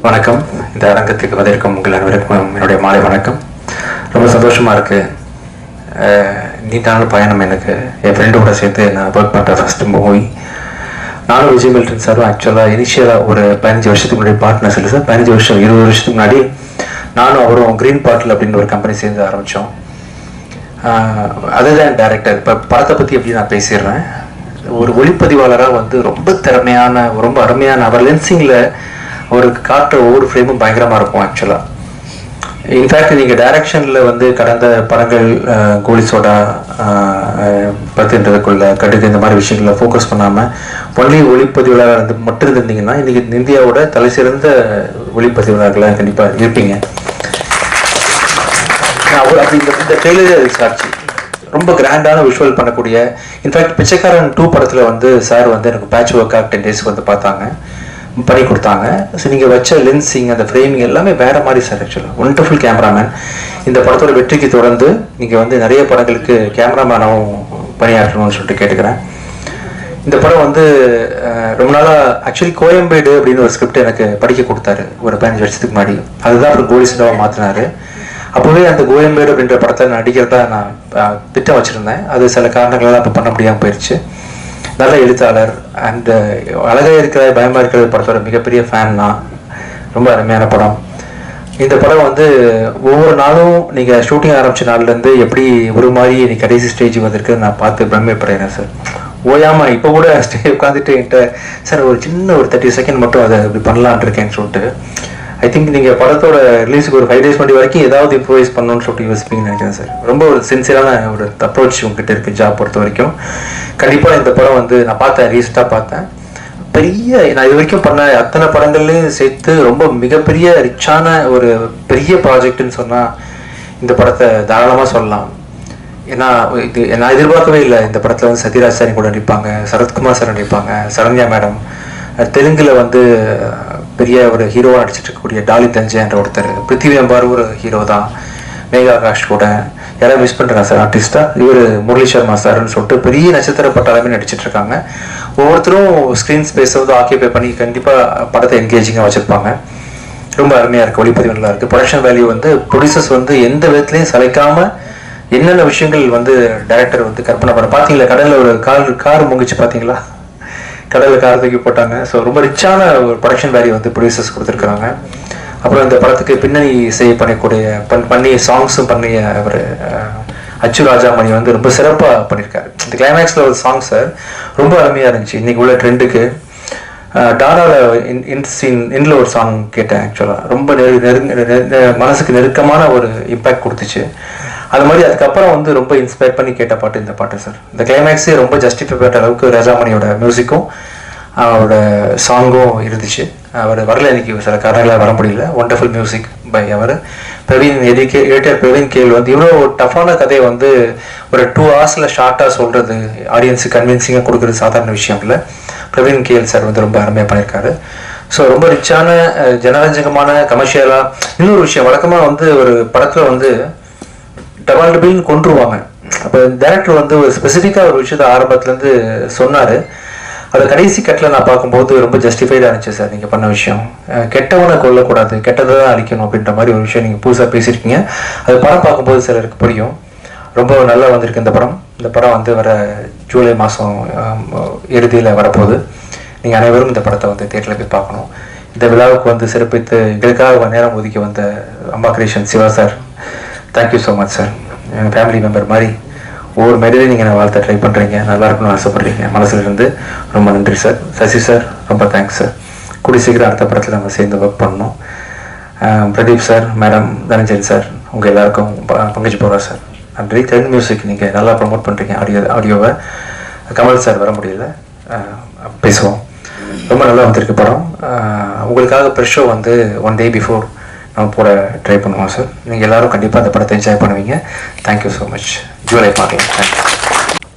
வணக்கம். இந்த அரங்கத்துக்கு வந்திருக்கும் உங்கள் அனைவருக்கும் என்னுடைய மாலை வணக்கம். ரொம்ப சந்தோஷமா இருக்கு. அஹ், நீண்ட நாள் பயணம் எனக்கு. என் ஃப்ரெண்டோட சேர்த்து நான் ஒர்க் பண்ணுற ஃபர்ஸ்ட் மூவி நானும் விஜய் மில்டன் சாரும் ஆக்சுவலாக இனிஷியலாக ஒரு பதினஞ்சு வருஷத்துக்கு முன்னாடி பார்ட்னர்ஸ் இல்லை சார். பதினஞ்சு வருஷம் இருபது வருஷத்துக்கு முன்னாடி நானும் அவரும் க்ரீன் பாட்டில் அப்படின்னு ஒரு கம்பெனி சேர்ந்து ஆரம்பித்தோம் அதுதான் டேரக்டர் இப்போ படத்தை பற்றி எப்படி நான் பேசிடுறேன். ஒரு ஒளிப்பதிவாளராக வந்து ரொம்ப திறமையான ரொம்ப அருமையான அவர் லென்சிங்கில் அவருக்கு காட்டுற ஒவ்வொரு ஃப்ரேமும் பயங்கரமாக இருக்கும் ஆக்சுவலாக இன்ஃபேக்ட் நீங்கள் டைரக்ஷனில் வந்து கடந்த படங்கள் அஹ், கோலி சோடா பத்துன்றதுக்குள்ள கடுகு இந்த மாதிரி விஷயங்களில் ஃபோக்கஸ் பண்ணாமல் ஒன்லி ஒளிப்பதிவாளராக இருந்து மட்டும் இருந்தீங்கன்னா இன்றைக்கி இந்தியாவோட தலை சிறந்த ஒளிப்பதிவாளர்களாக கண்டிப்பாக இருப்பீங்க. அவர் அப்படி இந்த ட்ரெய்லரே அது சாட்சி ரொம்ப கிராண்டான விஷுவல் பண்ணக்கூடிய இன்ஃபேக்ட் பிச்சைக்காரன் டூ படத்தில் வந்து சார் வந்து எனக்கு பேட்ச் ஒர்க்காக டென் டேஸ்க்கு வந்து பார்த்தாங்க. பண்ணி கொடுத்தாங்க. ஸோ நீங்கள் வச்ச லென்சிங் அந்த ஃப்ரேமிங் எல்லாமே வேறு மாதிரி சார் ஆக்சுவலாக ஒண்டர்ஃபுல் கேமராமேன் இந்த படத்தோட வெற்றிக்கு தொடர்ந்து நீங்கள் வந்து நிறைய படங்களுக்கு கேமராமேனாகவும் பணியாற்றணும்னு சொல்லிட்டு கேட்டுக்கிறேன். இந்த படம் வந்து ரொம்ப நாளாக ஆக்சுவலி கோயம்பேடு அப்படின்னு ஒரு ஸ்கிரிப்ட் எனக்கு படிக்க கொடுத்தாரு. ஒரு பதினஞ்சு வருஷத்துக்கு முன்னாடி. அதுதான் அப்புறம் கோலி சிந்தாவை மாற்றினாரு அப்போவே அந்த கோயம்பேடு அப்படின்ற படத்தை நடிக்கிறதா நான் திட்டம் வச்சுருந்தேன். அது சில காரணங்களால் அப்போ பண்ண முடியாமல் போயிடுச்சு நல்ல எழுத்தாளர் அண்ட் uh, அழகாக இருக்கிற பயமாக இருக்கிற படத்தோட மிகப்பெரிய ஃபேன் நான். ரொம்ப அருமையான படம். இந்த படம் வந்து ஒவ்வொரு நாளும் நீங்கள் ஷூட்டிங் ஆரம்பித்த நாள்லேருந்து எப்படி ஒரு மாதிரி நீ கடைசி ஸ்டேஜ் வந்திருக்கு நான் பார்த்து பிரமிப்படுறேன் சார் ஓயாமல் இப்போ கூட ஸ்டே உட்காந்துட்டு என்கிட்ட சார் ஒரு சின்ன ஒரு தேர்ட்டி செகண்ட் மட்டும் அதை இப்படி பண்ணலான் இருக்கேன்னு சொல்லிட்டு ஐ திங்க் நீங்கள் படத்தோட ரிலீஸுக்கு ஒரு ஃபைவ் டேஸ் முன்னாடி வரைக்கும் ஏதாவது இம்ப்ரூவைஸ் பண்ணணும்னு சொல்லிட்டு யோசிப்பீங்கன்னு நினைக்கிறேன் சார் ரொம்ப ஒரு சின்சியரான ஒரு அப்ரோச் உங்ககிட்ட இருக்குது ஜாப் பொறுத்த வரைக்கும். கண்டிப்பாக இந்த படம் வந்து நான் பார்த்தேன் ரீசெண்டாக பார்த்தேன். பெரிய நான் இது வரைக்கும் பண்ண அத்தனை படங்கள்லையும் சேர்த்து ரொம்ப மிகப்பெரிய ரிச்சான ஒரு பெரிய ப்ராஜெக்ட்னு சொன்னால் இந்த படத்தை தாராளமாக சொல்லலாம். ஏன்னா இது நான் எதிர்பார்க்கவே இல்லை. இந்த படத்தில் வந்து சத்யராஜ் சாரி கூட நடிப்பாங்க சரத்குமார் சார் நடிப்பாங்க சரண்யா மேடம் தெலுங்கில் வந்து பெரிய ஒரு ஹீரோவாக நடிச்சிட்டு இருக்கக்கூடிய டாலி தஞ்சைன்ற ஒருத்தர். பிருத்திவி அம்பார் ஒரு ஹீரோ தான். மேகா ஆகாஷ் கூட. யாராவது மிஸ் பண்ணுறாங்க சார் ஆர்டிஸ்டா இவர் முரளி சர்மா சார்னு சொல்லிட்டு பெரிய நட்சத்திர பட்டாளமே நடிச்சிட்டு இருக்காங்க ஒவ்வொருத்தரும் ஸ்க்ரீன் ஸ்பேஸை வந்து ஆக்கியபை பண்ணி கண்டிப்பாக படத்தை என்கேஜிங்காக வச்சுருப்பாங்க. ரொம்ப அருமையாக இருக்குது ஒளிப்பதிவு நல்லா இருக்குது ப்ரொடக்ஷன் வேல்யூ வந்து ப்ரொடியூசர்ஸ் வந்து எந்த விதத்துலையும் சளைக்காம என்னென்ன விஷயங்கள் வந்து டைரக்டர் வந்து கற்பனை பண்ண பார்த்தீங்களா கடலில் ஒரு கார் கார் முங்கிச்சு பார்த்தீங்களா கடலில் கார் தூக்கி போட்டாங்க. ஸோ ரொம்ப ரிச்சான ஒரு ப்ரொடக்ஷன் வேல்யூ வந்து ப்ரொடியூசர்ஸ் கொடுத்துருக்காங்க அப்புறம் இந்த படத்துக்கு பின்னணி இசை பண்ணக்கூடிய பண் பண்ணி சாங்ஸும் பண்ணிய அவர் அச்சு ராஜாமணி வந்து ரொம்ப சிறப்பாக பண்ணியிருக்காரு இந்த கிளைமேக்ஸில் ஒரு சாங் சார் ரொம்ப அருமையாக இருந்துச்சு. இன்றைக்கி உள்ள ட்ரெண்டுக்கு டாராவில் இன் இன் சீன் இன்ல ஒரு சாங் கேட்டேன் ஆக்சுவலாக ரொம்ப நெரு நெருங்க நெரு- மனசுக்கு நெருக்கமான ஒரு இம்பேக்ட் கொடுத்துச்சு. அது மாதிரி அதுக்கப்புறம் வந்து ரொம்ப இன்ஸ்பயர் பண்ணி கேட்ட பாட்டு இந்த பாட்டு சார் இந்த கிளைமேக்ஸே ரொம்ப ஜஸ்டிஃபை பண்ணுற அளவுக்கு ரஜாமணியோட மியூசிக்கும் அவரோட சாங்கும் இருந்துச்சு. அவர் வரல இன்னைக்கு சில காரணங்களாக வர முடியல. ஒண்டர்ஃபுல் மியூசிக் பை அவர். பிரவீன் எடிகே எடிட்டர் பிரவீன் கேல் வந்து இவ்வளோ டஃபான கதையை வந்து ஒரு டூ ஹவர்ஸில் ஷார்ட்டாக சொல்கிறது ஆடியன்ஸுக்கு கன்வின்சிங்காக கொடுக்குறது சாதாரண விஷயம் இல்லை. பிரவீன் கேல் சார் வந்து ரொம்ப அருமையாக பண்ணியிருக்காரு. ஸோ ரொம்ப ரிச்சான ஜனரஞ்சகமான கமர்ஷியலாக இன்னொரு விஷயம் வழக்கமாக வந்து ஒரு படத்தில் வந்து டபால் டபிள்னு கொண்டுருவாங்க அப்போ டேரக்டர் வந்து ஒரு ஸ்பெசிஃபிக்காக ஒரு விஷயத்த ஆரம்பத்துலேருந்து சொன்னார். அதை கடைசி கட்டில் நான் பார்க்கும்போது ரொம்ப ஜஸ்டிஃபைடாக இருந்துச்சு சார் நீங்கள் பண்ண விஷயம். கெட்டவனை கொல்லக்கூடாது கெட்டதை தான் அழிக்கணும் அப்படின்ற மாதிரி ஒரு விஷயம் நீங்கள் புதுசாக பேசியிருக்கீங்க. அது படம் பார்க்கும்போது சிலருக்கு புரியும். ரொம்ப நல்லா வந்திருக்கு இந்த படம். இந்த படம் வந்து வர ஜூலை மாதம் இறுதியில் வரப்போகுது. நீங்கள் அனைவரும் இந்த படத்தை வந்து தேட்டரில் போய் பார்க்கணும். இந்த விழாவுக்கு வந்து சிறப்பித்து எங்களுக்காக நேரம் ஒதுக்கி வந்த அம்மா Krishnan Siva sir thank you so much sir எங்கள் ஃபேமிலி மெம்பர் மாதிரி ஒவ்வொரு மேடையிலையும் நீங்கள் நான் வாழ்த்த ட்ரை பண்ணுறீங்க நல்லா இருக்கணும்னு ஆசைப்பட்றீங்க. மனசுலேருந்து ரொம்ப நன்றி சார் சசி சார் ரொம்ப தேங்க்ஸ் சார் கூடி சீக்கிரம் அடுத்த படத்தில் நம்ம சேர்ந்து ஒர்க் பண்ணோம் Pradeep sir madam Dhananjayan sir உங்கள் எல்லாருக்கும் ப- போகிறோம் சார் நன்றி. தெலுங்கு மியூசிக் நீங்கள் நல்லா ப்ரமோட் பண்ணுறீங்க ஆடியோ ஆடியோவை கமல் சார் வர முடியல. பேசுவோம். ரொம்ப நல்லா வந்திருக்கு படம். உங்களுக்காக ப்ரெஷ் ஷோ வந்து ஒன் டே பிஃபோர் நம்ம போட ட்ரை பண்ணுவோம் சார் நீங்கள் எல்லோரும் கண்டிப்பாக அந்த படத்தை என்ஜாய் பண்ணுவீங்க. தேங்க்யூ ஸோ மச் ஜூலை பார்க்கலாம் தேங்க்யூ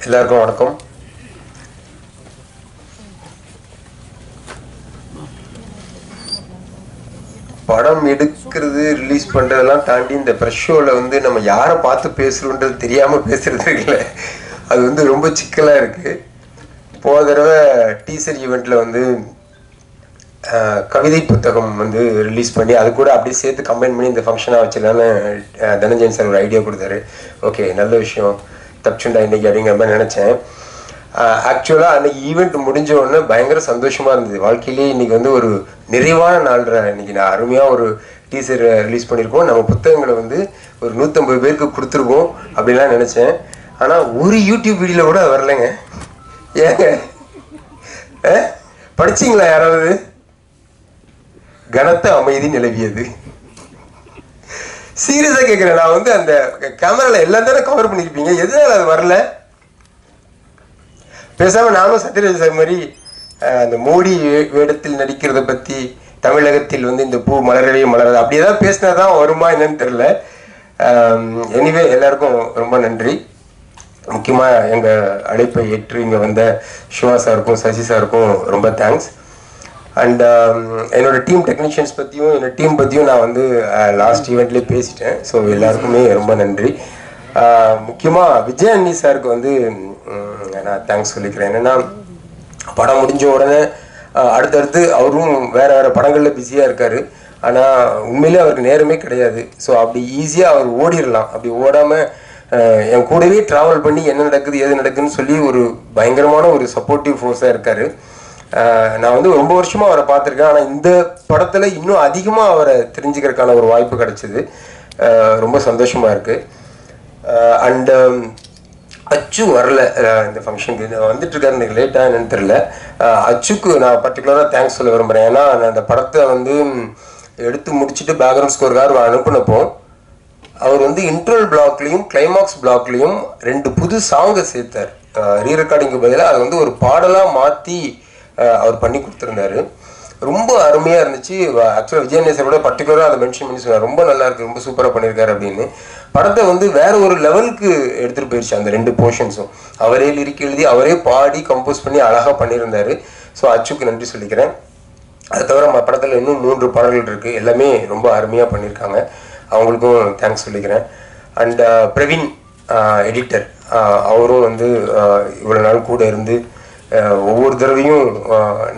எல்லாருக்கும் வணக்கம். படம் எடுக்கிறது ரிலீஸ் பண்ணுறதெல்லாம் தாண்டி இந்த ப்ரெஷ் ஷோவில் வந்து நம்ம யாரை பார்த்து பேசுகிறோன்றது தெரியாமல் பேசுகிறது இருக்குல்ல. அது வந்து ரொம்ப சிக்கலாக இருக்குது போன தடவை டீசர் ஈவெண்ட்டில் வந்து கவிதை புத்தகம் வந்து ரிலீஸ் பண்ணி அது கூட அப்படியே சேர்த்து கம்பைன் பண்ணி இந்த ஃபங்க்ஷனாக வச்சிடலான்னு தனஞ்சயன் சார் ஒரு ஐடியா கொடுத்தாரு. ஓகே நல்ல விஷயம். தப்பிச்சுண்டா இன்னைக்கு அப்படிங்கிற மாதிரி நினச்சேன். ஆக்சுவலாக அன்னைக்கு ஈவெண்ட் முடிஞ்ச உடனே பயங்கர சந்தோஷமாக இருந்தது. வாழ்க்கையிலேயே இன்னைக்கு வந்து ஒரு நிறைவான நாள்ற இன்னைக்கு நான் அருமையாக ஒரு டீசர் ரிலீஸ் பண்ணியிருக்கோம் நம்ம புத்தகங்களை வந்து ஒரு நூற்றம்பது பேருக்கு கொடுத்துருக்கோம் அப்படிலாம் நினச்சேன். ஆனால் ஒரு யூடியூப் வீடியோவில் கூட வரலைங்க. ஏங்க? ஆ? படிச்சிங்களா யாராவது? கனத்த அமைதி நிலவியது. சீரியஸா கேட்குறேன் நான் வந்து அந்த கேமரால எல்லாம் தானே கவர் பண்ணியிருப்பீங்க எதனால அது வரல? பேசாம நானும் சத்யராஜ் சார் மாதிரி அந்த மோடி வேடத்தில் நடிக்கிறத பத்தி தமிழகத்தில் வந்து இந்த பூ மலரவே மலராது. அப்படி ஏதாவது பேசினா தான் வருமா என்னன்னு தெரியல. எனிவே எல்லாருக்கும் ரொம்ப நன்றி. முக்கியமாக எங்கள் அழைப்பை ஏற்று இங்கே வந்த சிவா சாருக்கும் சசி சாருக்கும் ரொம்ப தேங்க்ஸ் அண்ட் um, என்னோட டீம் டெக்னீஷியன்ஸ் பற்றியும் என்னோட டீம் பற்றியும் நான் வந்து uh, லாஸ்ட் ஈவெண்ட்லேயே பேசிட்டேன். ஸோ எல்லாருக்குமே ரொம்ப நன்றி. Uh, முக்கியமாக விஜய் அண்ணி சாருக்கு வந்து நான் தேங்க்ஸ் சொல்லிக்கிறேன். என்னென்னா படம் முடிஞ்ச உடனே uh, அடுத்தடுத்து அவரும் வேறு வேறு படங்களில் பிஸியாக இருக்கார். ஆனால் உண்மையிலே அவருக்கு நேரமே கிடையாது. ஸோ அப்படி ஈஸியாக அவர் ஓடிடலாம் அப்படி ஓடாமல் என் கூடவே ட்ராவல் பண்ணி என்ன நடக்குது எது நடக்குதுன்னு சொல்லி ஒரு பயங்கரமான ஒரு சப்போர்ட்டிவ் ஃபோர்ஸாக இருக்காரு. நான் வந்து ரொம்ப வருஷமா அவரை பார்த்துருக்கேன். ஆனால் இந்த படத்தில் இன்னும் அதிகமாக அவரை தெரிஞ்சுக்கிறதுக்கான ஒரு வாய்ப்பு கிடைச்சிது. ரொம்ப சந்தோஷமாக இருக்குது அண்ட் um, அச்சு வரல. இந்த ஃபங்க்ஷனுக்கு வந்துட்டு இருக்காரு எனக்கு லேட்டாக என்னன்னு தெரியல. அச்சுக்கு நான் பர்டிகுலராக தேங்க்ஸ் சொல்ல விரும்புகிறேன் ஏன்னா நான் அந்த படத்தை வந்து எடுத்து முடிச்சுட்டு பேக்ரவுண்ட் ஸ்கோர்கார் அனுப்பினப்போ அவர் வந்து இன்ட்ரல் பிளாக்லேயும் கிளைமாக்ஸ் பிளாக்லேயும் ரெண்டு புது சாங்கை சேர்த்தார். ரீ ரெக்கார்டிங்க்கு பதிலாக அதை வந்து ஒரு பாடலாக மாற்றி அவர் பண்ணி கொடுத்துருந்தாரு. ரொம்ப அருமையாக இருந்துச்சு. ஆக்சுவலாக விஜயநேசரோட பர்டிகுலராக அதை மென்ஷன் பண்ணி சொன்னார். ரொம்ப நல்லா இருக்குது ரொம்ப சூப்பராக பண்ணியிருக்காரு அப்படின்னு. படத்தை வந்து வேற ஒரு லெவலுக்கு எடுத்துகிட்டு போயிடுச்சு அந்த ரெண்டு போர்ஷன்ஸும் அவரே லிரிக் எழுதி அவரே பாடி கம்போஸ் பண்ணி அழகாக பண்ணியிருந்தார். ஸோ அச்சுக்கு நன்றி சொல்லிக்கிறேன். அது தவிர நம்ம படத்தில் இன்னும் மூன்று பாடல்கள் இருக்குது எல்லாமே ரொம்ப அருமையாக பண்ணியிருக்காங்க. அவங்களுக்கும் தேங்க்ஸ் சொல்லிக்கிறேன். அண்ட் பிரவீன் எடிட்டர் அவரும் வந்து இவ்வளோ நாள் கூட இருந்து ஒவ்வொரு தடவையும்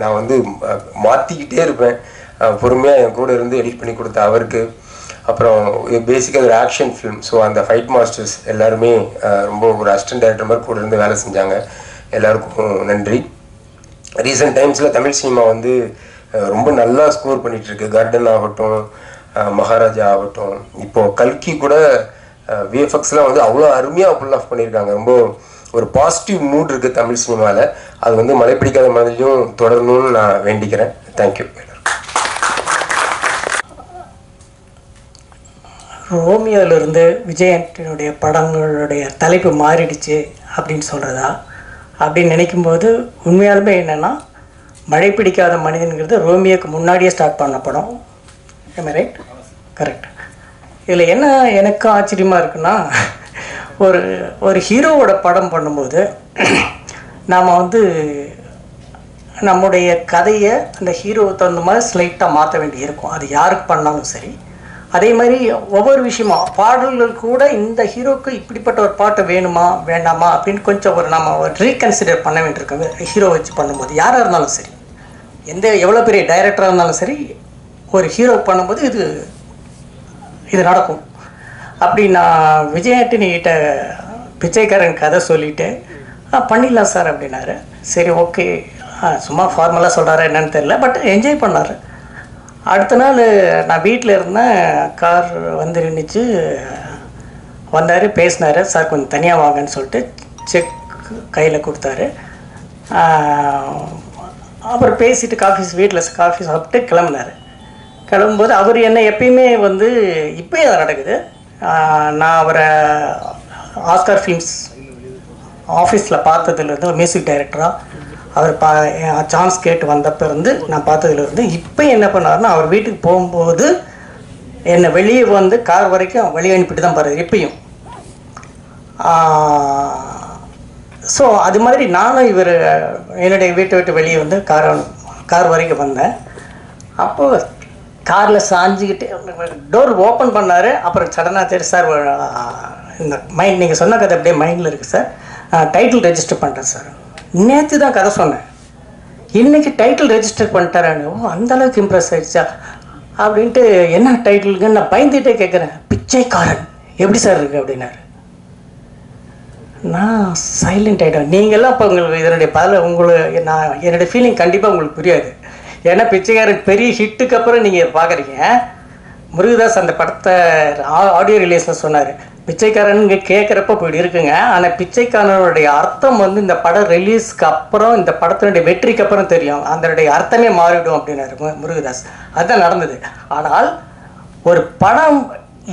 நான் வந்து மாற்றிக்கிட்டே இருப்பேன். பொறுமையாக என் கூட இருந்து எடிட் பண்ணி கொடுத்த அவருக்கு. அப்புறம் பேசிக்காக ஒரு ஆக்ஷன் ஃபிலிம் ஸோ அந்த ஃபைட் மாஸ்டர்ஸ் எல்லாருமே ரொம்ப ஒரு அசிஸ்டன்ட் டேரக்டர் மாதிரி கூட இருந்து வேலை செஞ்சாங்க. எல்லாருக்கும் நன்றி. ரீசெண்ட் டைம்ஸில் தமிழ் சினிமா வந்து ரொம்ப நல்லா ஸ்கோர் பண்ணிகிட்ருக்கு கார்டன் ஆகட்டும் மகாராஜா ஆகட்டும். இப்போது கல்கி கூட விஎஃப்எக்ஸ்லாம் வந்து அவ்வளோ அருமையாக புல் ஆஃப் பண்ணியிருக்காங்க. ரொம்ப ஒரு பாசிட்டிவ் மூட் இருக்கு தமிழ் சினிமாவில் அது வந்து மழை பிடிக்காத மாதிரியும் தொடரணும்னு நான் வேண்டிக்கிறேன். தேங்க்யூ ரோமியோவிலிருந்து விஜயனுடைய படங்களுடைய தலைப்பு மாறிடுச்சு அப்படின்னு சொல்கிறதா அப்படின்னு நினைக்கும்போது உண்மையாலுமே என்னென்னா மழை பிடிக்காத மனிதன்கிறது ரோமியோக்கு முன்னாடியே ஸ்டார்ட் பண்ண படம். ரைட் கரெக்ட் இதில் என்ன எனக்கு ஆச்சரியமாக இருக்குன்னா ஒரு ஒரு ஹீரோவோட படம் பண்ணும்போது நாம் வந்து நம்முடைய கதையை அந்த ஹீரோவுக்கு தகுந்த மாதிரி ஸ்லைட்டாக மாற்ற வேண்டி இருக்கும். அது யாருக்கு பண்ணாலும் சரி. அதே மாதிரி ஒவ்வொரு விஷயமும் பாடல்கள் கூட இந்த ஹீரோக்கு இப்படிப்பட்ட ஒரு பாட்டு வேணுமா வேண்டாமா அப்படின்னு கொஞ்சம் ஒரு நம்ம ஒரு ரீகன்சிடர் பண்ண வேண்டியிருக்கோம். ஹீரோ வச்சு பண்ணும்போது யாராக இருந்தாலும் சரி. எந்த எவ்வளோ பெரிய டைரக்டராக இருந்தாலும் சரி ஒரு ஹீரோ பண்ணும்போது இது இது நடக்கும். அப்படி நான் விஜயாட்டினிகிட்ட பிச்சைக்காரன் கதை சொல்லிவிட்டு "ஆ, பண்ணிடலாம் சார் அப்படின்னாரு. சரி ஓகே. சும்மா ஃபார்மலாக சொல்கிறாரு என்னன்னு தெரியல பட் என்ஜாய் பண்ணார். அடுத்த நாள் நான் வீட்டில் இருந்தேன் கார் வந்து நின்றுச்சு வந்தார் பேசினார் சார் கொஞ்சம் தனியாக வாங்கன்னு சொல்லிட்டு செக் கையில் கொடுத்தாரு. அப்புறம் பேசிட்டு காஃபி வீட்டில் காஃபி சாப்பிட்டு கிளம்புனாரு. கிளம்பும்போது அவர் என்ன எப்பயுமே வந்து இப்போயும் அது நடக்குது. நான் அவரை ஆஸ்கர் ஃபிலிம்ஸ் ஆஃபீஸில் பார்த்ததுலேருந்து ஒரு மியூசிக் டைரக்டராக அவர் பா சான்ஸ் கேட்டு வந்தப்போ இருந்து நான் பார்த்ததுலேருந்து இப்போ என்ன பண்ணாருன்னா அவர் வீட்டுக்கு போகும்போது என்னை வெளியே வந்து கார் வரைக்கும் வெளியே அனுப்பிட்டு தான் பாரு இப்பயும். ஸோ அது மாதிரி நானும் இவர் என்னுடைய வீட்டை விட்டு வெளியே வந்து கார் கார் வரைக்கும் வந்தேன். அப்போது காரில் சாஞ்சிக்கிட்டு டோர் ஓப்பன் பண்ணார். அப்புறம் சடனாக தெரியும் சார் இந்த மைண்ட் நீங்கள் சொன்ன கதை அப்படியே மைண்டில் இருக்குது சார். டைட்டில் ரெஜிஸ்டர் பண்ணுறேன் சார். நேற்று தான் கதை சொன்னேன். இன்றைக்கி டைட்டில் ரெஜிஸ்டர் பண்ணிட்டாரானோ. ஓ இம்ப்ரெஸ் ஆகிடுச்சா அப்படின்ட்டு என்ன டைட்டிலுக்குன்னு நான் பயந்துகிட்டே கேட்குறேன் பிச்சைக்காரன். எப்படி சார் இருக்கு அப்படின்னாரு. நான் சைலண்ட் ஆகிட்டேன் நீங்கள்லாம் இப்போ உங்களுக்கு இதனுடைய பதில் உங்களுக்கு நான் என்னுடைய ஃபீலிங் கண்டிப்பாக உங்களுக்கு புரியாது. ஏன்னா பிச்சைக்காரன் பெரிய ஹிட்டுக்கு அப்புறம் நீங்கள் பார்க்குறீங்க முருகதாஸ் அந்த படத்தை ஆடியோ ரிலீஸில் சொன்னார். பிச்சைக்காரனுங்க கேட்குறப்ப இப்படி இருக்குங்க. ஆனால் பிச்சைக்காரனுடைய அர்த்தம் வந்து இந்த படம் ரிலீஸ்க்கு அப்புறம் இந்த படத்தினுடைய வெற்றிக்கு அப்புறம் தெரியும். அதனுடைய அர்த்தமே மாறிவிடும் அப்படின்னாரு முருகதாஸ். அதுதான் நடந்தது. ஆனால் ஒரு படம்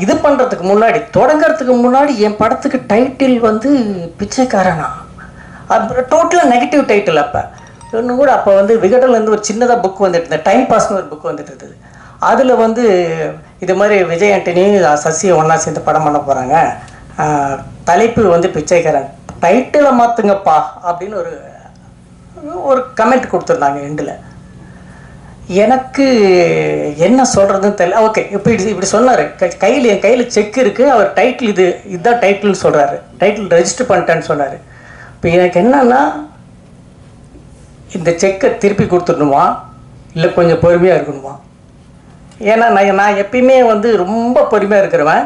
இது பண்ணுறதுக்கு முன்னாடி தொடங்கிறதுக்கு முன்னாடி என் படத்துக்கு டைட்டில் வந்து பிச்சைக்காரனா? அப்புறம் டோட்டலாக நெகட்டிவ் டைட்டில் அப்போ. இன்னும் கூட அப்போ வந்து விகடன்லேருந்து ஒரு சின்னதாக புக் வந்துட்டு இருந்தது. டைம் பாஸ்னு ஒரு புக் வந்துட்டு இருந்தது. அதில் வந்து இது மாதிரி விஜய் ஆண்டனி சசி ஒன்றா சேர்ந்து படம் பண்ண போகிறாங்க தலைப்பு வந்து பிச்சைக்காரன். டைட்டிலை மாற்றுங்கப்பா அப்படின்னு ஒரு ஒரு கமெண்ட் கொடுத்துருந்தாங்க எண்டில் எனக்கு என்ன சொல்கிறதுன்னு தெரியல. ஓகே இப்போ இப்படி இப்படி சொன்னார். கையில் என் கையில் செக் இருக்குது அவர் டைட்டில் இது இதுதான் டைட்டில்னு சொல்கிறாரு டைட்டில் ரெஜிஸ்டர் பண்ணிட்டேன்னு சொன்னார். இப்போ எனக்கு என்னன்னா இந்த செக்கை திருப்பி கொடுத்துடணுமா? இல்லை கொஞ்சம் பொறுமையாக இருக்கணுமா? ஏன்னா நான் நான் எப்பயுமே வந்து ரொம்ப பொறுமையாக இருக்கிறவன்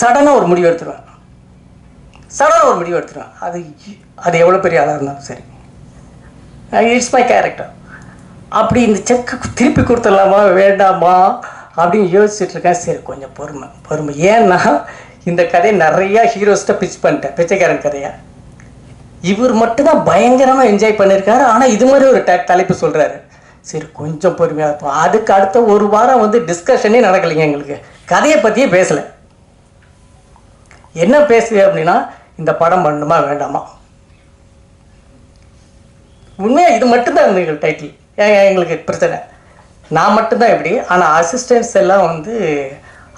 சடனாக ஒரு முடிவு எடுத்துருவேன். சடனாக ஒரு முடிவு எடுத்துருவேன். அது அது எவ்வளோ பெரிய ஆளாக இருந்தாலும் சரி. இட்ஸ் மை கேரக்டர் அப்படி இந்த செக்கை திருப்பி கொடுத்துடலாமா வேண்டாமா அப்படின்னு யோசிச்சுட்ருக்கேன் சரி கொஞ்சம் பொறுமை பொறுமை. ஏன்னா இந்த கதையை நிறையா ஹீரோஸ்கிட்ட பிச் பண்ணிட்டேன். பிச்சைக்காரன் கதையை. இவர் மட்டும்தான் பயங்கரமாக என்ஜாய் பண்ணியிருக்காரு ஆனால் இது மாதிரி ஒரு தலைப்பு சொல்கிறாரு சரி கொஞ்சம் பொறுமையாக இருப்போம். அதுக்கு அடுத்த ஒரு வாரம் வந்து டிஸ்கஷனே நடக்கலைங்க எங்களுக்கு. கதையை பற்றியே பேசலை. என்ன பேசுது அப்படின்னா இந்த படம் பண்ணணுமா வேண்டாமா? உண்மையாக இது மட்டும்தான் இருந்தது டைட்டில் எங்களுக்கு பிரச்சனை? நான் மட்டும்தான் எப்படி ஆனால் அசிஸ்டன்ட்ஸ் எல்லாம் வந்து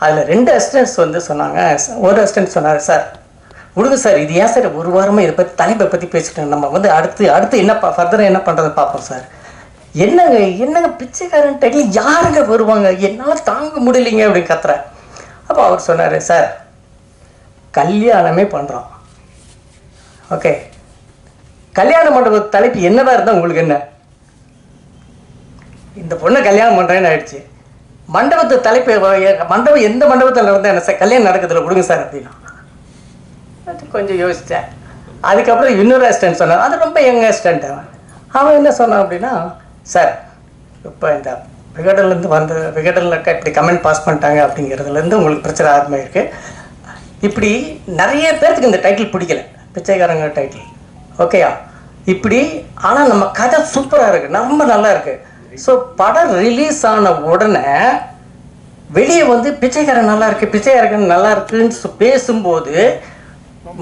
அதில் ரெண்டு அசிஸ்டன்ஸ் வந்து சொன்னாங்க. ஒரு அசிஸ்டன்ட் சொன்னார் சார் விடுங்க சார். இது ஏன் சார் ஒரு வாரமாக இதை பற்றி தலைப்பை பற்றி பேசிட்டேன் நம்ம வந்து அடுத்து அடுத்து என்ன ஃபர்தராக என்ன பண்ணுறது பார்ப்போம் சார். என்னங்க என்னங்க பிச்சைக்காரன் டைட்டில் யாருங்க வருவாங்க? என்னால் தாங்க முடியலைங்க அப்படின்னு கத்துறேன். அப்போ அவர் சொன்னார் சார் கல்யாணமே பண்ணுறோம் ஓகே கல்யாண மண்டப தலைப்பு என்னதான் இருந்தால் உங்களுக்கு என்ன? இந்த பொண்ணை கல்யாணம் பண்ணுறேன்னு ஆயிடுச்சு. மண்டபத்து தலைப்பு மண்டபம் எந்த மண்டபத்தில் நடந்தால் என்ன சார்? கல்யாணம் நடக்கிறதுல கொடுங்க சார் அப்படின்னா. கொஞ்சம் யோசித்தேன் அதுக்கப்புறம் இன்னொரு அசிஸ்டன்ட் சொன்னான். அது ரொம்ப யங் அசிஸ்டன்ட் அவன். அவன் என்ன சொன்னான் அப்படின்னா சார் இப்போ இந்த விகடன்லேருந்து வந்து விகடனில் இப்படி கமெண்ட் பாஸ் பண்ணிட்டாங்க அப்படிங்கிறதுலேருந்து உங்களுக்கு பிரச்சனை ஆரம்பமாயிருக்கு இப்படி நிறைய பேர்த்துக்கு இந்த டைட்டில் பிடிக்கல. பிச்சைக்காரங்க டைட்டில் ஓகேயா இப்படி ஆனால் நம்ம கதை சூப்பராக இருக்குது ரொம்ப நல்லா இருக்குது ஸோ படம் ரிலீஸ் ஆன உடனே வெளியே வந்து பிச்சைக்காரன் நல்லா இருக்குது பிச்சைக்காரன் நல்லா இருக்குன்னு பேசும்போது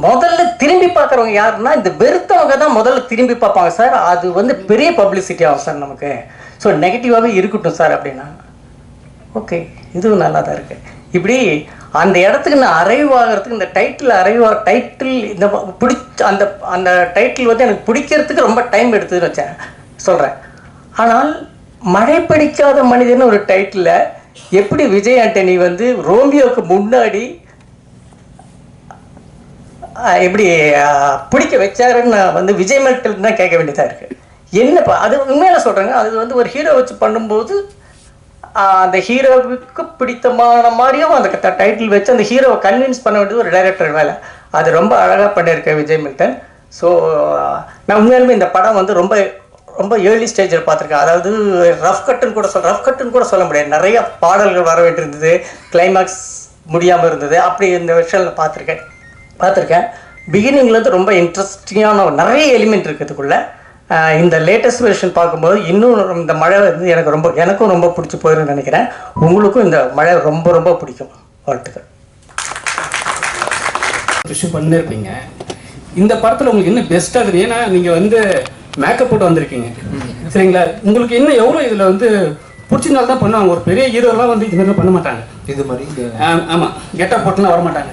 முதல்ல திரும்பி பார்க்குறவங்க யாருன்னா இந்த வெறுத்தவங்க தான் முதல்ல திரும்பி பார்ப்பாங்க. சார் அது வந்து பெரிய பப்ளிசிட்டி ஆகும் சார் நமக்கு. ஸோ நெகட்டிவாகவே இருக்கட்டும் சார் அப்படின்னா ஓகே இதுவும் நல்லா தான் இருக்குது இப்படி அந்த இடத்துக்கு நான் அரைவ் ஆகிறதுக்கு இந்த டைட்டில் அரைவ் டைட்டில் இந்த பிடிச்ச அந்த அந்த டைட்டில் வந்து எனக்கு பிடிக்கிறதுக்கு ரொம்ப டைம் எடுத்துன்னு வச்சேன். சொல்கிறேன் ஆனால் மழை பிடிக்காத மனிதன் ஒரு டைட்டிலில் எப்படி விஜய் ஆண்டனி வந்து ரோமியோவுக்கு முன்னாடி இப்படி எப்படி பிடிக்க வச்சாருன்னு நான் வந்து விஜய் மட்டும் தான் கேட்க வேண்டியதாக இருக்குது என்னப்பா அது உண்மையில சொல்கிறேங்க அது வந்து ஒரு ஹீரோ வச்சு பண்ணும்போது அந்த ஹீரோவுக்கு பிடித்தமான மாதிரியும் அந்த டைட்டில் வச்சு அந்த ஹீரோவை கன்வின்ஸ் பண்ண வேண்டியது ஒரு டைரக்டர் வேலை. அது ரொம்ப அழகாக பண்ணியிருக்கேன் விஜய் மில்டன். ஸோ நான் உண்மையாலுமே இந்த படம் வந்து ரொம்ப ரொம்ப ஏர்லி ஸ்டேஜில் பார்த்துருக்கேன். அதாவது ரஃப் கட்டுன்னு கூட சொல்ல ரஃப் கட்டுன்னு கூட சொல்ல முடியாது. நிறைய பாடல்கள் வர வேண்டியிருந்தது கிளைமேக்ஸ் முடியாமல் இருந்தது. அப்படி இந்த விஷயம் பார்த்துருக்கேன். பார்த்துருக்கேன். பிகினிங்லேருந்து ரொம்ப இன்ட்ரெஸ்டிங்கான நிறைய எலிமெண்ட் இருக்கிறதுக்குள்ள இந்த லேட்டஸ்ட் வெர்ஷன் பார்க்கும்போது இன்னும் இந்த மழை வந்து எனக்கு ரொம்ப எனக்கும் ரொம்ப பிடிச்சி போயிருன்னு நினைக்கிறேன். உங்களுக்கும் இந்த மழை ரொம்ப ரொம்ப பிடிக்கும். வாழ்த்துக்கள். விஷயம் பண்ணிருப்பீங்க. இந்த படத்துல உங்களுக்கு என்ன பெஸ்ட்டாக தெரியும் ஏன்னா நீங்க வந்து மேக்கப் போட்டு வந்திருக்கீங்க. சரிங்களா? உங்களுக்கு என்ன எவ்வளோ இதுல வந்து பிடிச்சிருந்தாலும் தான் பண்ணுவாங்க. ஒரு பெரிய ஹீரோலாம் வந்து இது மாதிரி பண்ண மாட்டாங்க. இது மாதிரி ஆம், ஆமா. கெட்டப் போட்டுலாம் வர மாட்டாங்க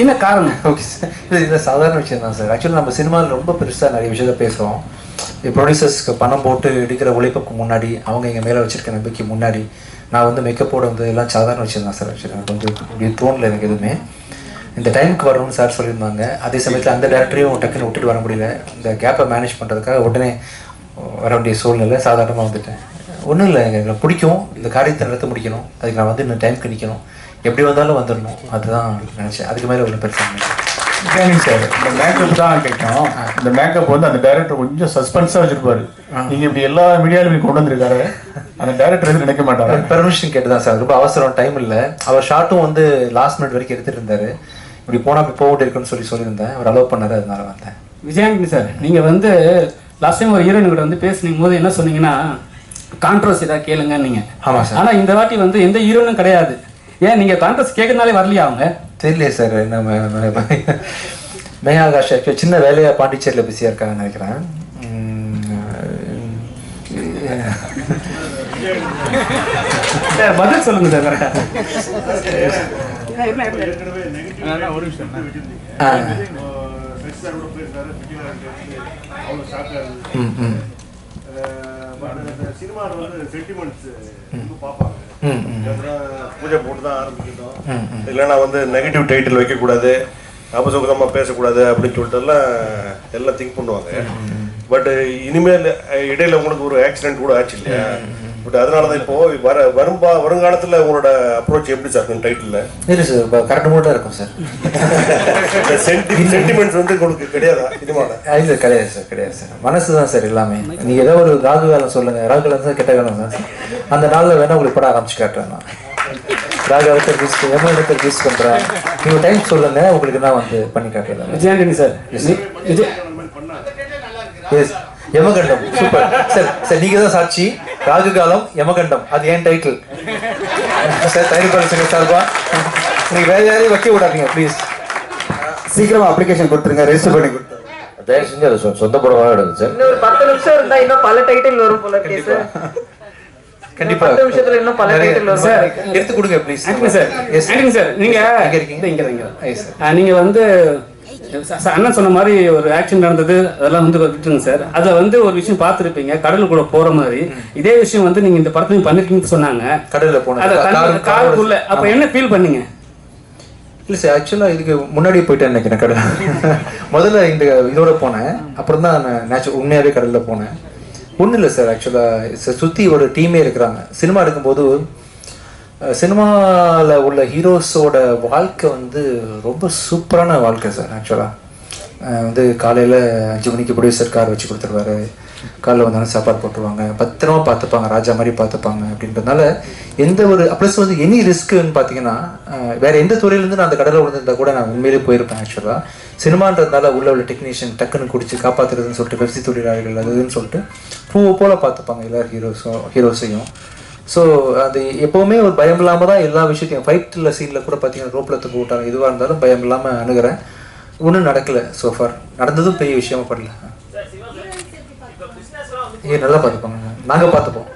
என்ன காரணம்? ஓகே சார் இது இது சாதாரண விஷயம் தான் சார் ஆக்சுவலி நம்ம சினிமாவில் ரொம்ப பெருசாக நிறைய விஷயத்த பேசுகிறோம் ப்ரொடியூசர்ஸ்க்கு பணம் போட்டு எடுக்கிற உழைப்புக்கு முன்னாடி அவங்க எங்கள் மேலே வச்சிருக்க நம்பிக்கை முன்னாடி நான் வந்து மேக்கப்போட வந்து எல்லாம் சாதாரண விஷயம் தான் சார் ஆக்சுவலி எனக்கு வந்து இப்படி தோணல எனக்கு எதுவுமே. இந்த டைமுக்கு வரணும்னு சார் சொல்லியிருந்தாங்க. அதே சமயத்தில் அந்த டேரக்டரையும் டக்குன்னு விட்டுட்டு வர முடியல. இந்த கேப்பை மேனேஜ் பண்ணுறதுக்காக உடனே வர வேண்டிய சூழ்நிலை சாதாரணமாக வந்துட்டேன். ஒன்றும் இல்லை எனக்கு பிடிக்கும். இந்த காரியத்தை நடத்த முடிக்கணும். அதுக்கு நான் வந்து இன்னும் டைம்க்கு நிற்கணும் எப்படி வந்தாலும் வந்துடணும். அதுதான் நினச்சேன். அதுக்கு மேலே ஒன்றும் பெருசாக சரிங்க சார் இந்த மேக்கப் தான் கேட்டோம் இந்த மேக்கப் வந்து அந்த டைரக்டர் கொஞ்சம் சஸ்பென்ஸா வச்சிருப்பாரு. நீங்க இப்படி எல்லா மீடியாலுமே கொண்டு வந்திருக்காரு. அந்த டைரக்டர் எதுவும் நினைக்க மாட்டாரு? பெர்மிஷன் கேட்டு தான் சார் ரொம்ப அவசரம் டைம் இல்லை. அவர் ஷார்ட்டும் வந்து லாஸ்ட் மினிட் வரைக்கும் எடுத்துட்டு இருந்தாரு. இப்படி போனால் இப்படி போகிட்டு இருக்குன்னு சொல்லி சொல்லியிருந்தேன். அவர் அலோவ் பண்ணாரு அதனால வந்தேன். விஜயாங்கி சார் நீங்கள் வந்து லாஸ்ட் டைம் ஒரு ஹீரோயின் கூட வந்து பேசுனீங்க போது என்ன சொன்னீங்கன்னா கான்ட்ரவர்சி ஏதாவது கேளுங்க நீங்க. ஆமாம் சார். ஆனா இந்த வாட்டி வந்து எந்த ஹீரோனும் கிடையாது. ஏன் நீங்க கான்ட்ரவர்சி கேட்கறதுனாலே வரலையா அவங்க? தெரியலையே சார் நம்ம மேயா ஆகாஷ் ஆக்சுவலி சின்ன வேலையாக பாண்டிச்சேரியில் பிஸியாக இருக்காங்கன்னு நினைக்கிறேன். சார் பதில் சொல்லுங்க சார் கரெக்டா ஆ. ம் ம். சினிமாவில் வந்து சென்டிமெண்ட்ஸ் பார்ப்பாங்க. பூஜை போட்டு தான் ஆரம்பிக்கணும். இல்லைன்னா வந்து நெகட்டிவ் டைட்டில் வைக்கக்கூடாது அபசுகமாக பேசக்கூடாது அப்படின்னு சொல்லிட்டு எல்லாம் எல்லாம் திங்க் பண்ணுவாங்க பட் இனிமேல் இடையில உங்களுக்கு ஒரு ஆக்சிடென்ட் கூட ஆச்சு இல்லையா? பட் அதனால தான் இப்போ வர வரும்பா வருங்காலத்தில் உங்களோட அப்ரோச் எப்படி சார் இருக்கும் டைட்டில் இல்லை சார் கரெக்ட் மூட்டாக இருக்கும் சார் சென்டிமெண்ட்ஸ் வந்து உங்களுக்கு கிடையாதா? சினிமாவில் இல்லை கிடையாது சார் கிடையாது சார் மனசு தான் சார் எல்லாமே. நீங்கள் ஏதோ ஒரு ராகு காலம் சொல்லுங்கள் ராகு காலம் தான் கெட்ட காலம் தான் சார் அந்த நாளில் வேணால் உங்களுக்கு படம் ஆரம்பிச்சு காட்டுறேன் நான். யூஸ் எவ்வளோ இடத்தை யூஸ் பண்ணுறேன் நீங்கள் டைம் சொல்லுங்கள் உங்களுக்கு நான் வந்து பண்ணி காட்டுறேன். விஜயாங்கனி சார் விஜய் எஸ் யமகண்டம் சூப்பர் சார் சார் நீங்கள் தான் சாட்சி. ராகு காலம் யமகண்டம். அது ஏன் டைட்டில் சார் தயாரிப்பாளர் சங்க சார்பா? நீங்கள் வேற யாரையும் வைக்க விடாதீங்க ப்ளீஸ் சீக்கிரமா அப்ளிகேஷன் கொடுத்துருங்க ரெஜிஸ்டர் பண்ணி கொடுத்துருங்க. தயவு செஞ்சு அதை சொந்த படமாக இன்னும் ஒரு பத்து நிமிஷம் இருந்தா இன்னும் பல டைட்டில் வரும் போல சார் கண்டிப்பா. பத்து நிமிஷத்துல இன்னும் பல title வரும். சார் எடுத்து கொடுங்க ப்ளீஸ் சார் சார் நீங்க எங்க இருக்கீங்க? இங்க இங்க நீங்க வந்து அண்ணன் சொன்ன மாதிரி ஒரு ஆக்ஷன் நடந்தது அதெல்லாம் வந்து விட்டுருங்க சார். அதுல வந்து ஒரு விஷயம் பார்த்துருப்பீங்க கடலுக்குள்ள போற மாதிரி. இதே விஷயம் வந்து நீங்க இந்த படத்துலையும் பண்ணிருக்கீங்கன்னு சொன்னாங்க. கடல்ல போனேன் காருக்குள்ள அப்ப என்ன ஃபீல் பண்ணீங்க? இல்ல சார் ஆக்சுவலா இதுக்கு முன்னாடி போயிட்டேன் நினைக்கிறேன் கடல். முதல்ல இந்த இதோட போனேன் அப்புறம் தான் நான் நேச்சுரல் உண்மையாவே கடல்ல போனேன். ஒன்றும் இல்லை சார் ஆக்சுவலாக சுற்றி ஒரு டீமே இருக்கிறாங்க. சினிமா எடுக்கும்போது சினிமாவில் உள்ள ஹீரோஸோட வாழ்க்கை வந்து ரொம்ப சூப்பரான வாழ்க்கை சார் ஆக்சுவலாக வந்து காலையில் அஞ்சு மணிக்கு ப்ரொடியூசர் கார் வச்சு கொடுத்துருவாரு. காலைல வந்தாலும் சாப்பாடு போட்டுருவாங்க. பத்திரமா பார்த்துப்பாங்க ராஜா மாதிரி பார்த்துப்பாங்க அப்படின்றதுனால எந்த ஒரு ப்ளஸ் வந்து எனி ரிஸ்க்குன்னு பார்த்தீங்கன்னா வேற எந்த துறையிலேருந்து நான் அந்த கடலில் விழுந்திருந்தா கூட நான் உண்மையிலே போயிருப்பேன் ஆக்சுவலாக சினிமான்றதுனால உள்ள உள்ள டெக்னீஷியன் டக்குன்னு குடிச்சு காப்பாற்றுறதுன்னு சொல்லிட்டு பெப்சி தொழிலாளர்கள் அதுன்னு சொல்லிட்டு பூவை போல பார்த்துப்பாங்க எல்லா ஹீரோஸும் ஹீரோஸையும் ஸோ அது எப்போவுமே ஒரு பயம் இல்லாமல் தான் எல்லா விஷயத்தையும் ஃபைட்டில் சீனில் கூட பார்த்தீங்கன்னா ரோப்பில் தூக்க விட்டாங்க. எதுவாக இருந்தாலும் பயம் இல்லாமல் அணுகிறேன். ஒன்றும் நடக்கலை சோஃபார் நடந்ததும் பெரிய விஷயமா படல. ஏ நல்லா பார்த்துப்பாங்க நாங்கள் பார்த்துப்போம்.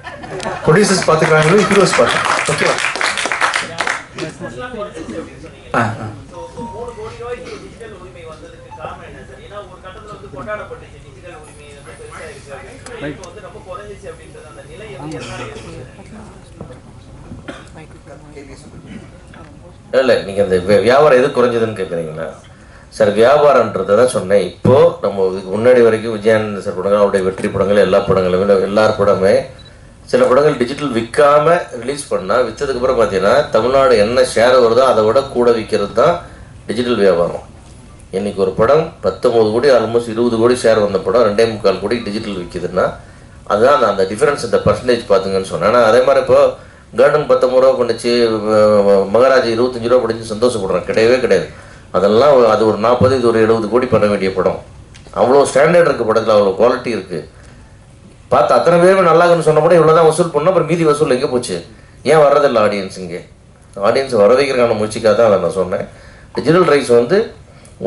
ப்ரொடியூசர்ஸ் பார்த்துக்கிறாங்களோ ஹீரோஸ் பார்த்தோம் ஓகேவா ஆ ஆ. இல்லை நீங்கள் இந்த வியாபாரம் எது குறைஞ்சதுன்னு கேட்குறீங்களா சார் வியாபாரன்றதை தான் சொன்னேன். இப்போ நம்ம முன்னாடி வரைக்கும் விஜயானந்த சார் படங்கள் அவருடைய வெற்றி படங்கள் எல்லா படங்களுமே எல்லார் படமே சில படங்கள் டிஜிட்டல் விற்காம ரிலீஸ் பண்ணால் விற்றதுக்கு அப்புறம் பார்த்தீங்கன்னா தமிழ்நாடு என்ன ஷேர் வருதோ அதை விட கூட விற்கிறது தான் டிஜிட்டல் வியாபாரம். இன்றைக்கி ஒரு படம் பத்தொம்பது கோடி ஆல்மோஸ்ட் இருபது கோடி ஷேர் வந்த படம் ரெண்டே முக்கால் கோடி டிஜிட்டல் விற்கிதுன்னா அதுதான் அந்த- அந்த டிஃபரன்ஸ் இந்த பர்சன்டேஜ் பார்த்துங்கன்னு சொன்னேன். ஆனால் அதே மாதிரி இப்போ கார்டன் பத்தொம்பது ரூபா பண்ணிச்சு அஹ் மகாராஜா இருபத்தஞ்சு ரூபா பண்ணிச்சு சந்தோஷப்படுறேன் கிடையவே கிடையாது. அதெல்லாம் அது ஒரு நாற்பது இது ஒரு எழுபது கோடி பண்ண வேண்டிய படம். அவ்வளோ ஸ்டாண்டர்ட் இருக்குது படத்தில் அவ்வளோ குவாலிட்டி இருக்குது பார்த்து அத்தனை பேருமே நல்லா இருக்குன்னு சொன்ன படம் இவ்வளோ தான் வசூல் பண்ணோம் அப்புறம் மீதி வசூல் எங்கே போச்சு? ஏன் வர்றதில்லை ஆடியன்ஸ் இங்கே? ஆடியன்ஸ் வர வைக்கிறக்கான முயற்சிக்காக தான் அதை நான் சொன்னேன். டிஜிட்டல் ரைஸ் வந்து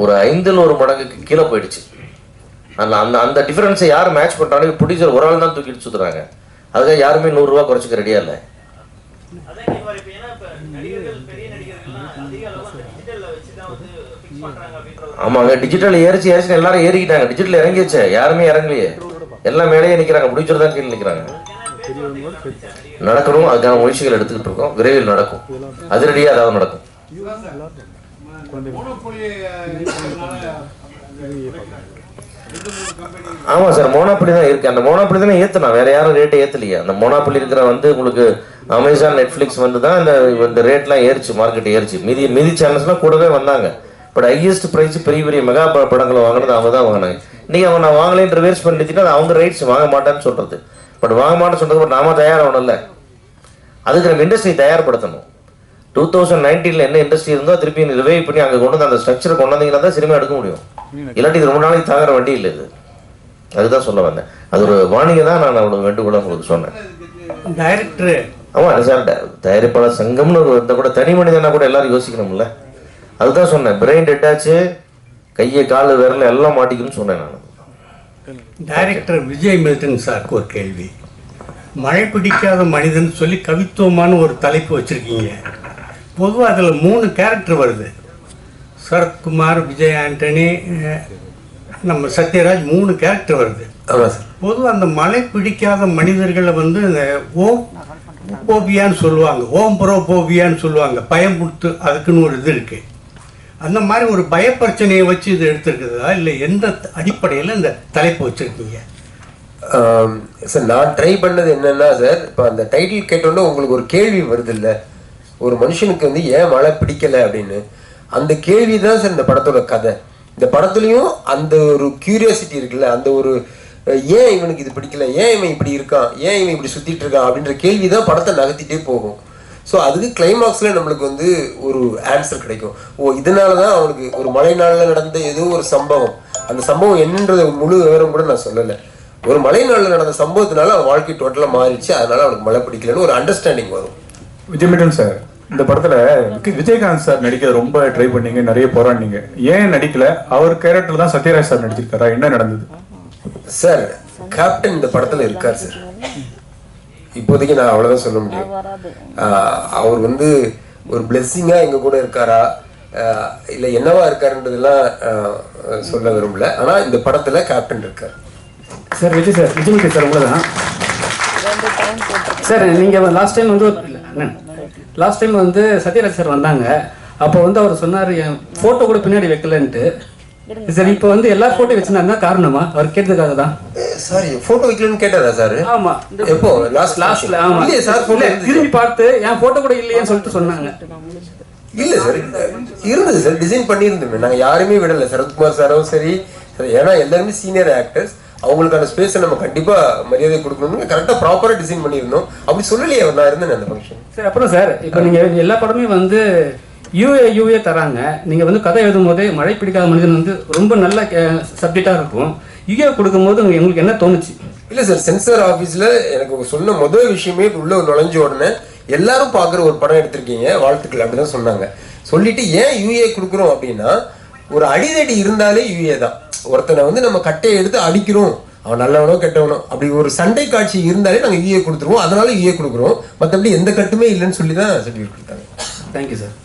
ஒரு ஐந்தில் ஒரு மடங்குக்கு கீழே போயிடுச்சு. அந்த அந்த அந்த டிஃப்ரென்ஸை யார் மேட்ச் பண்ணுறாங்க ப்ரொடியூசர் ஒரு ஆள் தான் தூக்கிட்டு சுற்றுறாங்க அதுக்காக யாருமே நூறுரூவா குறைச்சிக்க ரெடியாக இல்லை. ஆமாங்க டிஜிட்டல் ஏறிச்சு ஏறிச்சு எல்லாரும் ஏறிக்கிட்டாங்க. டிஜிட்டல் இறங்கிடுச்சு யாருமே இறங்கலையே. எல்லாம் மேலேயே நிற்கிறாங்க ப்ரொடியூசர் தான் கீழே நிற்கிறாங்க நடக்கணும். அதுக்கான முயற்சிகள் எடுத்துக்கிட்டு இருக்கோம். விரைவில் நடக்கும். அதிரடியாக அதாவது நடக்கும். ஆமா சார். மோனாப்பிளி தான் இருக்கு. அந்த மோனாப்பிளி தானே ஏத்தனா? வேற யாரும் ரேட்டை ஏத்தலையா. அந்த மோனாப்பிளி இருக்கிற வந்து உங்களுக்கு அமேசான் நெட்ஃபிளிக்ஸ் வந்து தான் இந்த இந்த ரேட்லாம் ஏறிச்சு. மார்க்கெட் ஏறிச்சு. மீதி மீதி சேனல்ஸ்லாம் கூடவே வந்தாங்க. பட் ஹையஸ்ட் ப்ரைஸ் பெரிய பெரிய மெகா படங்களை வாங்கினது அவங்க தான் வாங்கினாங்க இன்னைக்கு அவங்க நான் வாங்கலைன்னு ரிவர்ஸ் பண்ணிட்டு அது அவங்க ரைட்ஸ் வாங்க மாட்டேன்னு சொல்றது பட் வாங்க மாட்டேன்னு சொல்றது பட் நாம தயாராகணும்ல அதுக்கு நம்ம இண்டஸ்ட்ரி தயார்படுத்தணும். டூ தௌசண்ட் நைன்டீனில் என்ன இண்டஸ்ட்ரி இருந்தோ திருப்பி ரிவைவ் பண்ணி அங்கே கொண்டு வந்து அந்த ஸ்ட்ரக்சரை கொண்டு வந்தீங்கன்னா தான் சினிமா எடுக்க முடியும். இல்லாட்டி இது ரொம்ப நாளைக்கு தாங்குற வண்டி இல்லை இது. அதுதான் சொல்ல வந்தேன். அது ஒரு வாணிகை தான் நான் அவ்வளோ வேண்டுகோளாக உங்களுக்கு சொன்னேன். டைரக்டர் ஆமாம் சார் தயாரிப்பாளர் சங்கம்னு ஒரு கூட தனி மனிதனா கூட எல்லாரும் யோசிக்கணும்ல. அதுதான் சொன்னேன். பிரெயின் டெட்டாச்சு கையை கால் விரல் எல்லாம் மாட்டிக்கணும்னு சொன்னேன் நான். டைரக்டர் விஜய் மில்டன் சாருக்கு ஒரு கேள்வி. மழை பிடிக்காத மனிதன் சொல்லி கவித்துவமான ஒரு தலைப்பு வச்சிருக்கீங்க. பொதுவாக அதில் மூணு கேரக்டர் வருது. சரத்குமார் விஜய் ஆண்டனி நம்ம சத்யராஜ் மூணு கேரக்டர் வருது. பொதுவாக அந்த மழை பிடிக்காத மனிதர்களை வந்து இந்த ஓம் போபியான்னு சொல்லுவாங்க. ஓம் ப்ரோ போபியான்னு சொல்லுவாங்க. பயம் கொடுத்து அதுக்குன்னு ஒரு இது இருக்கு. அந்த மாதிரி ஒரு பயப்பிரச்சனையை வச்சு இது எடுத்திருக்குதா? இல்லை எந்த அடிப்படையில் இந்த தலைப்பு வச்சுருக்கீங்க? சார் நான் ட்ரை பண்ணது என்னென்னா சார் இப்போ அந்த டைட்டில் கேட்டோன்னே உங்களுக்கு ஒரு கேள்வி வருது இல்லை ஒரு மனுஷனுக்கு வந்து ஏன் மழை பிடிக்கல அப்படின்னு? அந்த கேள்வி தான் சார் இந்த படத்தோட கதை. இந்த படத்துலையும் அந்த ஒரு கியூரியாசிட்டி இருக்குல்ல அந்த ஒரு ஏன் இவனுக்கு இது பிடிக்கல? ஏன் இவன் இப்படி இருக்கான்? ஏன் இவன் இப்படி சுற்றிட்டு இருக்கான்? அப்படின்ற கேள்வி தான் படத்தை நகர்த்திட்டே போகும். ஸோ அதுக்கு கிளைமாக்ஸ்ல நம்மளுக்கு வந்து ஒரு ஆன்சர் கிடைக்கும். ஓ இதனால தான் அவனுக்கு ஒரு மழை நாளில் நடந்த ஏதோ ஒரு சம்பவம். அந்த சம்பவம் என்னன்றத முழு விவரம் கூட நான் சொல்லலை. ஒரு மழை நாளில் நடந்த சம்பவத்தினால அவன் வாழ்க்கை டோட்டலாக மாறிடுச்சு. அதனால அவனுக்கு மழை பிடிக்கலன்னு ஒரு அண்டர்ஸ்டாண்டிங் வரும். விஜய் மிட்டன் சார் இந்த படத்துல விஜயகாந்த் சார் நடிக்க ரொம்ப ட்ரை பண்ணீங்க நிறைய போராடினீங்க. ஏன் நடிக்கல? அவர் கேரக்டர் தான் சத்யராஜ் சார் நடிச்சிருக்காரா? என்ன நடந்தது? சார் கேப்டன் இந்த படத்துல இருக்கார் சார் இப்போதைக்கு நான் அவ்வளவுதான் சொல்ல முடியும். அவர் வந்து ஒரு பிளெஸ்ஸிங்கா எங்க கூட இருக்காரா? இல்ல என்னவா இருக்காருன்றதெல்லாம் சொல்ல விரும்பல. ஆனா இந்த படத்துல கேப்டன் இருக்கார். Sir Vijay sir Vijay Vijay sir உங்களை தான் சார் நீங்கள் லாஸ்ட் டைம் வந்து லாஸ்ட் டைம் வந்து சத்யராஜ் சார் வந்தாங்க. அப்போ வந்து அவர் சொன்னார் என் ஃபோட்டோ கூட பின்னாடி வைக்கலன்ட்டு. சரி இப்போ வந்து எல்லா ஃபோட்டோ வச்சுருந்தாங்க காரணமா? அவர் கேட்டதுக்காக தான் சாரி போட்டோ வைக்கலன்னு கேட்டாரா சார்? ஆமா. எப்போ? லாஸ்ட் லாஸ்ட்ல ஆமா. இல்லையே சார் போட்டோ திரும்பி பார்த்து என் ஃபோட்டோ கூட இல்லையேன்னு சொல்லிட்டு சொன்னாங்க. இல்ல சார் இருந்தது சார் டிசைன் பண்ணியிருந்தோமே. நாங்க யாருமே விடல சரத்குமார் சாரும் சரி. சரி, ஏன்னா எல்லாருமே சீனியர் ஆக்டர்ஸ் அவங்களுக்கான ஸ்பேஸை நம்ம கண்டிப்பா மரியாதை கொடுக்கணும்னு கரெக்டா ப்ராப்பரா டிசைன் பண்ணியிருந்தோம். அப்படி சொல்லலையே நான் இருந்தேன் அந்த ஃபங்க்ஷன் சரி அப்புறம் சார் இப்போ நீங்க எல்லா படமே வந்து யூஏ யூஏ தராங்க. நீங்க வந்து கதை எழுதும் போதே மழை பிடிக்காத மனிதன் வந்து ரொம்ப நல்ல சப்ஜெக்டா இருக்கும். யூஏ கொடுக்கும்போது உங்களுக்கு என்ன தோணுச்சு? இல்ல சார் சென்சார் ஆபீஸ்ல எனக்கு சொன்ன முதல் விஷயமே உள்ள நுழைஞ்ச உடனே எல்லாரும் பாக்குற ஒரு படம் எடுத்திருக்கீங்க வாழ்த்துக்கள் அப்படிதான் சொன்னாங்க. சொல்லிட்டு ஏன் யூஏ கொடுக்குறோம் அப்படின்னா ஒரு அடிதடி இருந்தாலே யூஏ தான். ஒருத்தனை வந்து நம்ம கட்டையை எடுத்து அடிக்கிறோம். அவன் நல்லவனோ கெட்டவனோ அப்படி ஒரு சண்டை காட்சி இருந்தாலே நாங்க யூஏ கொடுத்துருவோம். அதனால யூஏ கொடுக்குறோம். மற்றபடி எந்த கட்டுமே இல்லைன்னு சொல்லி தான் சர்டிஃபிகேட் கொடுத்தாங்க தேங்க்யூ சார்